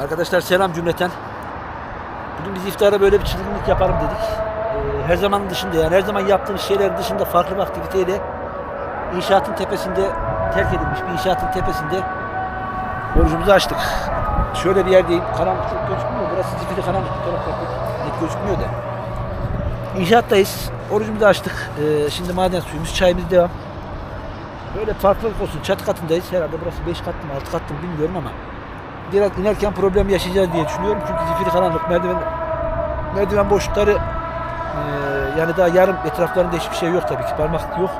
Arkadaşlar selam cümleten. Bugün biz iftara böyle bir çılgınlık yapalım dedik. Ee, her zamanın dışında yani her zaman yaptığımız şeylerin dışında farklı bir aktiviteyle inşaatın tepesinde terk edilmiş bir inşaatın tepesinde orucumuzu açtık. Şöyle bir yerdeyim. Karanlık çok gözükmüyor. Burası zifiri karanlık. Bu taraf kapı. Net gözükmüyor da. İnşaattayız. Orucumuzu açtık. Ee, şimdi maden suyumuz, çayımız devam. Böyle farklılık olsun. Çatı katındayız. Herhalde burası 5 katlı mı 6 katlı mı bilmiyorum ama biraz inerken problem yaşayacağız diye düşünüyorum. Çünkü zifiri karanlık merdiven merdiven boşlukları eee, yani daha yarım etraflarında hiçbir şey yok tabii ki. Parmaklık yok.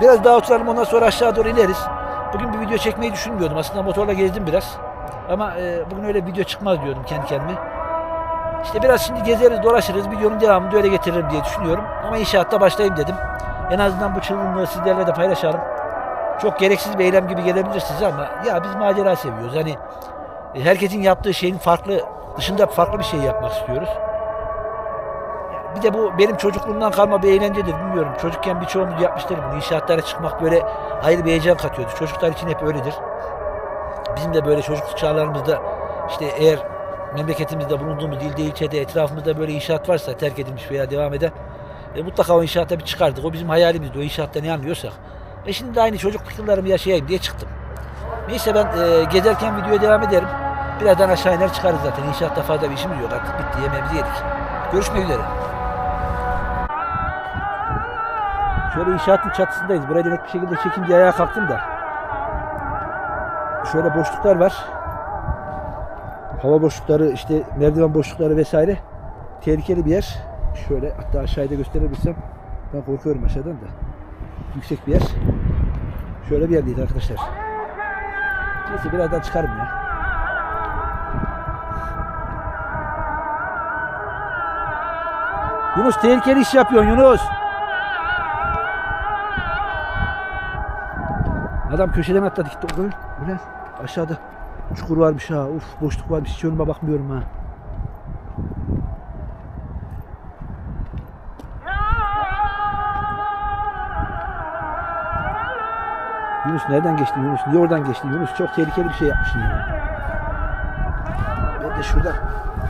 Biraz daha oturalım ondan sonra aşağı doğru ineriz. Bugün bir video çekmeyi düşünmüyordum. Aslında motorla gezdim biraz. Ama eee, bugün öyle video çıkmaz diyordum kendi kendime. İşte biraz şimdi gezeriz, dolaşırız. Videonun devamını da öyle getiririm diye düşünüyorum. Ama inşaatta başlayayım dedim. En azından bu çılgınlığı sizlerle de paylaşalım çok gereksiz bir eylem gibi gelebilir size ama ya biz macera seviyoruz. Hani e, herkesin yaptığı şeyin farklı dışında farklı bir şey yapmak istiyoruz. Bir de bu benim çocukluğumdan kalma bir eğlencedir bilmiyorum. Çocukken birçoğumuz yapmıştır bunu. İnşaatlara çıkmak böyle ayrı bir heyecan katıyordu. Çocuklar için hep öyledir. Bizim de böyle çocukluk çağlarımızda işte eğer memleketimizde bulunduğumuz ilde, ilçede, etrafımızda böyle inşaat varsa terk edilmiş veya devam eden e, mutlaka o inşaata bir çıkardık. O bizim hayalimizdi. O inşaatta ne anlıyorsak. E şimdi de aynı çocukluk yıllarımı yaşayayım diye çıktım. Neyse ben e, gezerken videoya devam ederim. Birazdan aşağı iner çıkarız zaten. İnşaatta fazla bir işimiz yok artık bitti yemeğimizi yedik. Görüşmek üzere. Şöyle inşaatın çatısındayız. Buraya net bir şekilde çekim diye ayağa kalktım da. Şöyle boşluklar var. Hava boşlukları işte merdiven boşlukları vesaire. Tehlikeli bir yer. Şöyle hatta aşağıda gösterebilsem. Ben korkuyorum aşağıdan da yüksek bir yer. Şöyle bir yerdeyiz arkadaşlar. Neyse birazdan çıkarım ya. Yunus tehlikeli iş yapıyorsun Yunus. Adam köşeden atladı gitti. Ne? Aşağıda çukur varmış ha. Uf boşluk varmış. Hiç önüme bakmıyorum ha. Yunus nereden geçtin Yunus? Niye oradan geçtin Yunus? Çok tehlikeli bir şey yapmışsın ya. Ben de şuradan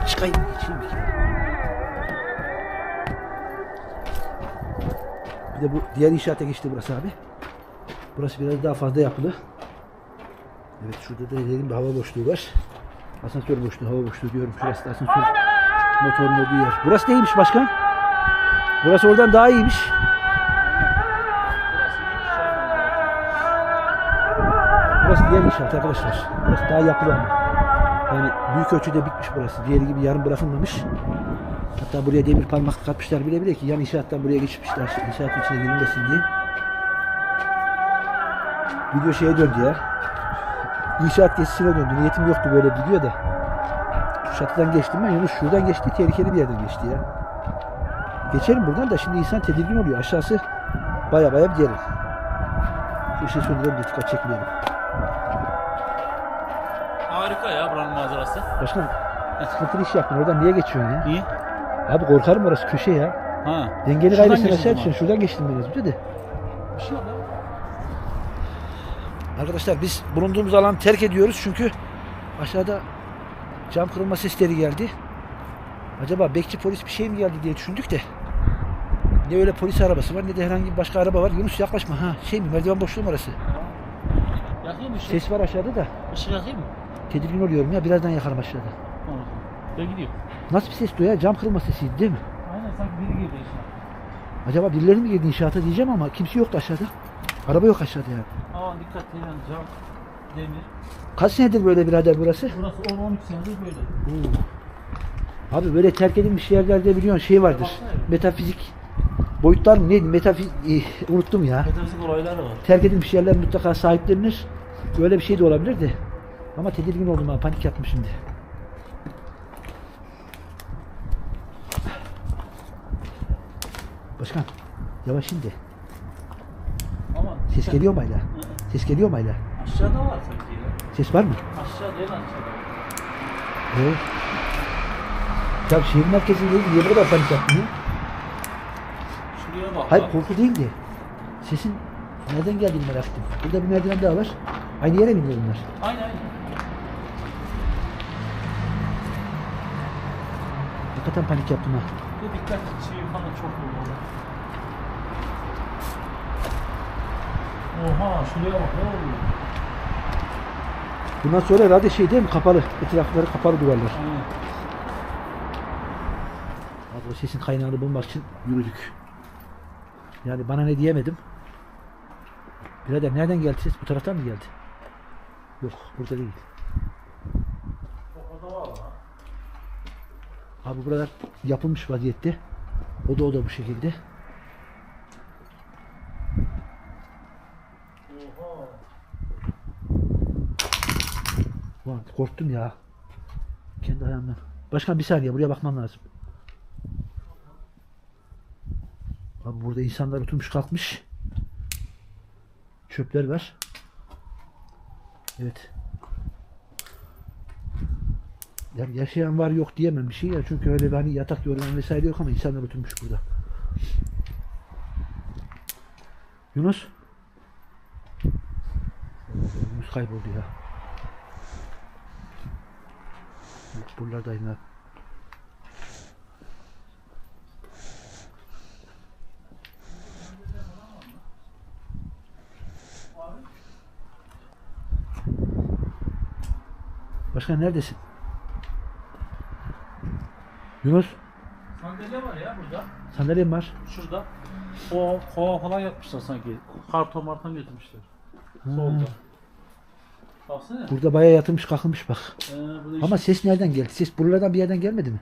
çıkayım geçeyim. Bir de bu diğer inşaata geçti burası abi. Burası biraz daha fazla yapılı. Evet şurada da dedim bir hava boşluğu var. Asansör boşluğu, hava boşluğu diyorum. Şurası da asansör motorun olduğu yer. Burası neymiş başkan? Burası oradan daha iyiymiş. Burası diğer inşaat arkadaşlar. Burası daha yapılı. Yani büyük ölçüde bitmiş burası. Diğeri gibi yarım bırakılmamış. Hatta buraya demir parmaklık atmışlar bile bile ki yan inşaattan buraya geçmişler. İnşaatın içine girilmesin diye. Video şeye döndü ya. İnşaat gezisine döndü. Niyetim yoktu böyle bir video da. Şu çatıdan geçtim ben. Yunus şuradan geçti. Tehlikeli bir yerden geçti ya. Geçelim buradan da şimdi insan tedirgin oluyor. Aşağısı baya baya bir derin. Şu ışığı söndürelim de dikkat çekmeyelim. Harika ya buranın manzarası. Başkan sıkıntılı iş yaptın. Oradan niye geçiyorsun ya? Niye? Abi korkarım orası köşe ya. Ha. Dengeni Şuradan geçtin aşağı düşün. Şuradan geçtim biraz önce de. Bir şey yok. Arkadaşlar biz bulunduğumuz alanı terk ediyoruz çünkü aşağıda cam kırılma sesleri geldi. Acaba bekçi polis bir şey mi geldi diye düşündük de. Ne öyle polis arabası var ne de herhangi bir başka araba var. Yunus yaklaşma ha. Şey mi merdiven boşluğu mu orası? Yakayım mı ışık? Ses var aşağıda da. Işık yakayım mı? Tedirgin oluyorum ya. Birazdan yakarım aşağıda. Tamam. Ben gidiyorum. Nasıl bir ses ya? Cam kırılma sesiydi değil mi? Aynen sanki biri girdi işte. Acaba birileri mi girdi inşaata diyeceğim ama kimse yoktu aşağıda. Araba yok aşağıda yani. Aman dikkat edin cam, demir. Kaç senedir böyle birader burası? Burası 10-12 senedir böyle. Oo. Abi böyle terk edilmiş yerlerde biliyorsun şey vardır. Metafizik boyutlar mı neydi? Metafizik unuttum ya. Metafizik olaylar var. Terk edilmiş yerler mutlaka sahiplenir. Böyle bir şey de olabilir de. Ama tedirgin oldum ben. Panik yaptım şimdi. Başkan yavaş şimdi. Ama Ses geliyor mu hala? Ses geliyor mu hala? Aşağıda var sanki ya. Ses var mı? Aşağıda en aşağıda. Evet. Ya şehir merkezinde değil, niye bu kadar panik yaptın ya? Şuraya bak. Hayır bak. korku değildi. Sesin nereden geldiğini merak ettim. Burada bir merdiven daha var. Aynı yere mi bunlar? Aynen aynen. Hakikaten panik yaptım ha. Bir dikkat şey falan çok olmalı. Oha şuraya bak ne oluyor? Bundan sonra herhalde şey değil mi? Kapalı. Etrafları kapalı duvarlar. Aynen. Abi o sesin kaynağını bulmak için yürüdük. Yani bana ne diyemedim. Birader nereden geldi ses? Bu taraftan mı geldi? Yok burada değil. O da var lan. Abi buralar yapılmış vaziyette. O da o da bu şekilde. Oha. Ulan korktum ya. Kendi ayağımdan. Başkan bir saniye buraya bakmam lazım. Abi burada insanlar oturmuş kalkmış. Çöpler var. Evet. Yani yaşayan var yok diyemem bir şey ya. Çünkü öyle bir hani yatak yorgan vesaire yok ama insanlar oturmuş burada. Yunus. Yunus kayboldu ya. Yok buralardayım abi. Başkan neredesin? Yunus Sandalye var ya burada. sandalyem var. Şurada. Kova, kova falan yapmışlar sanki. Karton marton getirmişler. Solda. Baksana. Burada bayağı yatılmış kalkılmış bak. Ee, burada Ama ses nereden geldi? Ses buralardan bir yerden gelmedi mi?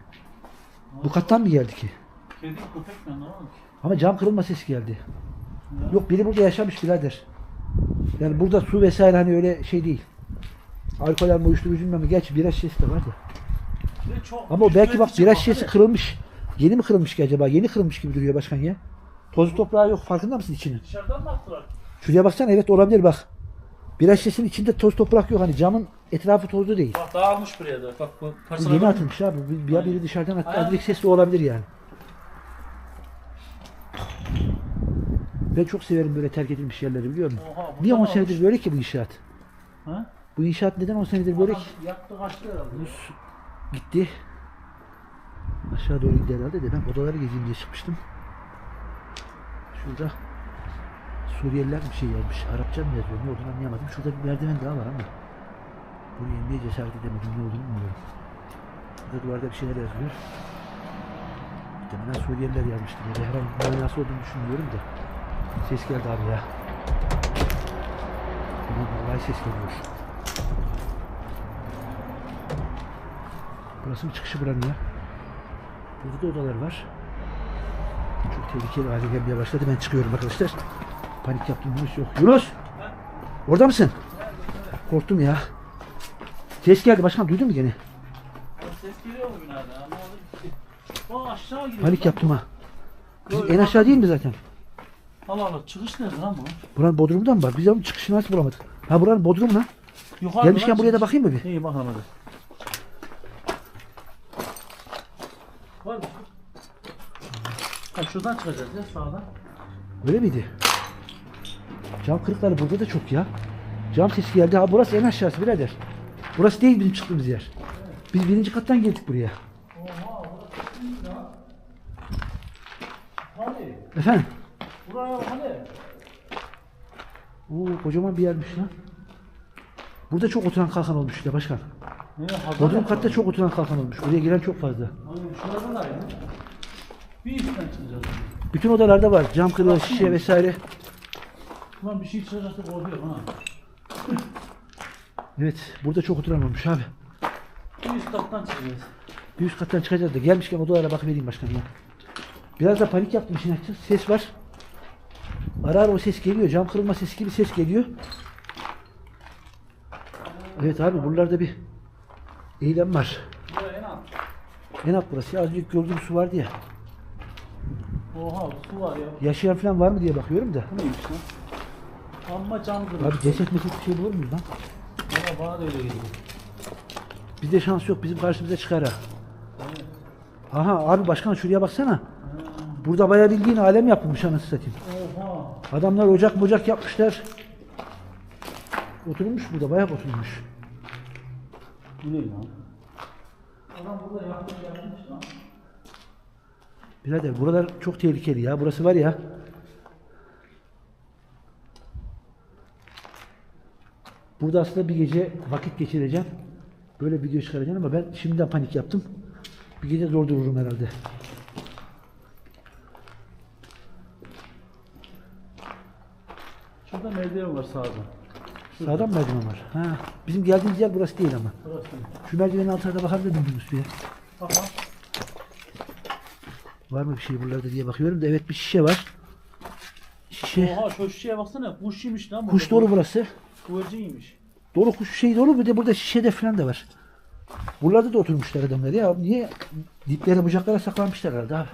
Bu kattan mı geldi ki? Kedi köpek mi anlamadım ki. Ama cam kırılma sesi geldi. Yok biri burada yaşamış birader. Yani burada su vesaire hani öyle şey değil. Alkol alma uyuşturucu bilmem ne. Gerçi bira şişesi de var da. Ama o belki bak üretici bira bak, şişesi kırılmış. Yeni mi kırılmış ki acaba? Yeni kırılmış gibi duruyor başkan ya. Tozu toprağı yok. Farkında mısın içinin? Dışarıdan mı attılar? Şuraya baksana evet olabilir bak. Bira şişesinin içinde toz toprak yok. Hani camın etrafı tozlu değil. Bak dağılmış buraya da. Bak bu Bu parçalar yeni atılmış abi. Bir, ya biri dışarıdan attı. Aynen. Direkt sesli olabilir yani. Ben çok severim böyle terk edilmiş yerleri biliyor musun? Oha, Niye 10 buradan senedir almış. böyle ki bu inşaat? Ha? Bu inşaat neden 10 senedir böyle ki? Adam Yaktı kaçtı herhalde. Gitti. Aşağı doğru gitti herhalde de ben odaları gezeyim diye çıkmıştım. Şurada Suriyeliler bir şey yazmış. Arapça mı yazıyor? Ne olduğunu anlayamadım. Şurada bir merdiven daha var ama buraya inmeye cesaret edemedim. Ne olduğunu bilmiyorum. Burada duvarda bir şeyler yazıyor. Muhtemelen Suriyeliler yazmıştır. Ya da herhangi bir manası olduğunu düşünmüyorum da. Ses geldi abi ya. Vallahi ses geliyor. Burası mı çıkışı buranın ya? Burada da odalar var. Çok tehlikeli hale gelmeye başladı. Ben çıkıyorum arkadaşlar. Panik yaptım. Yunus yok. Yunus! Orada mısın? Korktum ya. Ses geldi. Başkan duydun mu gene? Ses geliyor mu binada? Anlamadım ki. O aşağı gidiyor. Panik yaptım ha. Bizim en aşağı değil mi zaten? Allah Allah çıkış nerede lan bu? Buranın bodrumda mı var? Biz onun çıkışını nasıl bulamadık? Ha buranın bodrumu lan. Yukarıda Gelmişken buraya da bakayım mı bir? İyi bakalım hadi. Var mı? Ha şuradan çıkacağız ya sağdan. Öyle miydi? Cam kırıkları burada da çok ya. Cam sesi geldi. Ha burası en aşağısı birader. Burası değil bizim çıktığımız yer. Biz birinci kattan geldik buraya. Oha burası değil ya. Hadi. Efendim? Buraya hadi. Oo kocaman bir yermiş lan. Burada çok oturan kalkan olmuş işte başkan. Bodrum katta çok oturan kalkan olmuş. Oraya giren çok fazla. Abi şuradan da ya. Bir üstten çıkacağız. Bütün odalarda var. Cam kırığı, şişe vesaire. Ulan bir şey çıkacaksa korkuyorum ha. Evet burada çok oturan olmuş abi. Bir üst kattan çıkacağız. Bir üst kattan çıkacağız da gelmişken odalara bakıvereyim başkan ya. Biraz da panik yaptım işin açıkçası. Ses var. Ara ara o ses geliyor. Cam kırılma sesi gibi ses geliyor. Evet abi buralarda bir eylem var. En alt. En alt burası. Ya, Az önce gördüğüm su vardı ya. Oha su var ya. Yaşayan falan var mı diye bakıyorum da. Neymiş lan? Amma cam kırmış. Abi ceset meset bir şey bulur muyuz lan? Valla bana da öyle geliyor. Bizde şans yok. Bizim karşımıza çıkar ha. Aha abi başkan şuraya baksana. Burada bayağı bildiğin alem yapılmış anasını satayım. Oha. Adamlar ocak mocak yapmışlar. Oturmuş burada bayağı oturmuş. Bu ne lan? Adam burada yapmış yapmış lan. Birader buralar çok tehlikeli ya. Burası var ya. Burada aslında bir gece vakit geçireceğim. Böyle video çıkaracağım ama ben şimdiden panik yaptım. Bir gece zor dururum herhalde. Şurada merdiven var sağda. Sağdan merdiven var. Ha, bizim geldiğimiz yer burası değil ama. Burası. Şu merdivenin altına da bakabilir miyim Yunus Bey? Aha. Var mı bir şey buralarda diye bakıyorum da evet bir şişe var. Şişe. Oha şu şişeye baksana. Kuş yemiş lan. Kuş dolu burası. Güverciniymiş. Dolu kuş şey dolu bir de burada şişede falan da var. Buralarda da oturmuşlar adamlar ya. Niye diplere bucaklara saklanmışlar herhalde abi.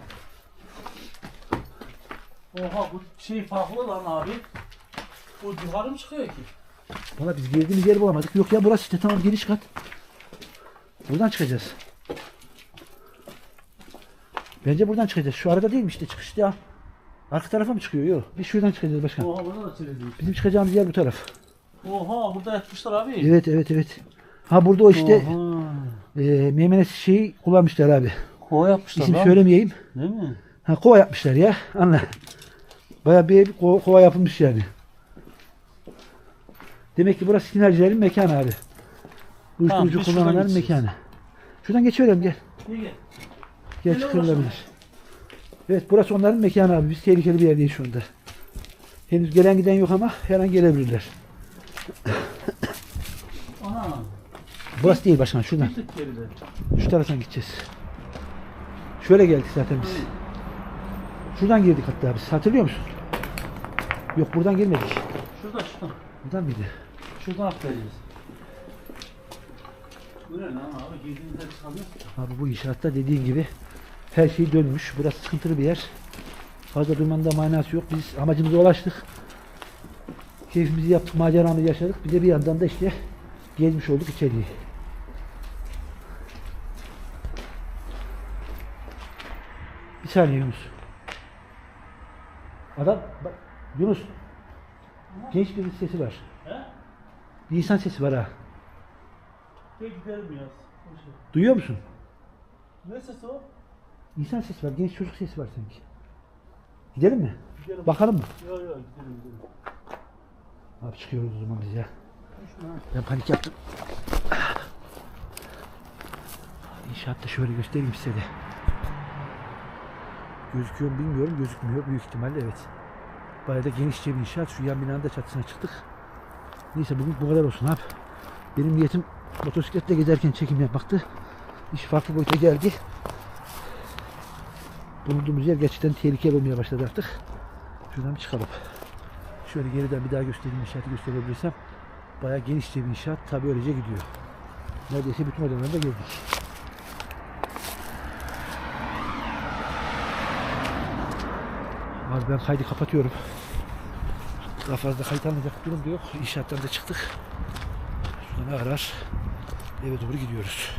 Oha bu şey farklı lan abi. Bu yukarı mı çıkıyor ki? Valla biz girdiğimiz yeri bulamadık. Yok ya burası işte tamam giriş kat. Buradan çıkacağız. Bence buradan çıkacağız. Şu arada değil mi işte çıkış ya. Arka tarafa mı çıkıyor? Yok. Biz şuradan çıkacağız başkan. Oha burada da çevirdik. Bizim çıkacağımız yer bu taraf. Oha burada yatmışlar abi. Evet evet evet. Ha burada o işte Oha. e, meymenet şeyi kullanmışlar abi. Kova yapmışlar İsim lan. söylemeyeyim. Değil mi? Ha kova yapmışlar ya. Anla. Baya bir ko- kova yapılmış yani. Demek ki burası sinerjilerin mekanı abi. Uyuşturucu biz şuradan kullananların gideceğiz. mekanı. Şuradan geçiverelim gel. İyi gel. Gel çıkılabilir. uğraşma. Evet burası onların mekanı abi. Biz tehlikeli bir yerdeyiz şu anda. Henüz gelen giden yok ama her an gelebilirler. Ana. Burası değil başkan şuradan. Bir tık geride. Şu taraftan gideceğiz. Şöyle geldik zaten biz. Şuradan girdik hatta biz. Hatırlıyor musun? Yok buradan girmedik. Şurada şuradan. Buradan mıydı? Şuradan atlayacağız. Bu ne lan abi? Girdiğimizde çıkamıyor. Abi bu inşaatta dediğin gibi her şey dönmüş. Burası sıkıntılı bir yer. Fazla durmanın da manası yok. Biz amacımıza ulaştık. Keyfimizi yaptık, maceramızı yaşadık. Bir de bir yandan da işte gezmiş olduk içeriye. Bir saniye Yunus. Adam, bak, Yunus. Genç bir sesi var. Bir insan sesi var ha. Gel gidelim ver. Duyuyor musun? Ne sesi o? İnsan sesi var, genç çocuk sesi var sanki. Gidelim mi? Gidelim. Bakalım mı? Yok yok gidelim gidelim. Abi çıkıyoruz o zaman biz ya. Ben panik yaptım. İnşaatta şöyle göstereyim size de. Gözüküyor mu bilmiyorum. Gözükmüyor. Büyük ihtimalle evet. Bayağı da genişçe bir inşaat. Şu yan binanın da çatısına çıktık. Neyse bugün bu kadar olsun abi. Benim niyetim motosikletle gezerken çekim yapmaktı. İş farklı boyuta geldi. Bulunduğumuz yer gerçekten tehlikeli olmaya başladı artık. Şuradan çıkalım. Şöyle geriden bir daha göstereyim inşaatı gösterebilirsem. Bayağı genişçe bir inşaat. Tabi öylece gidiyor. Neredeyse bütün odalarına da girdik. Abi ben kaydı kapatıyorum. Daha fazla kayıt almayacak durum da yok. İnşaattan da çıktık. Şuradan arar eve doğru gidiyoruz.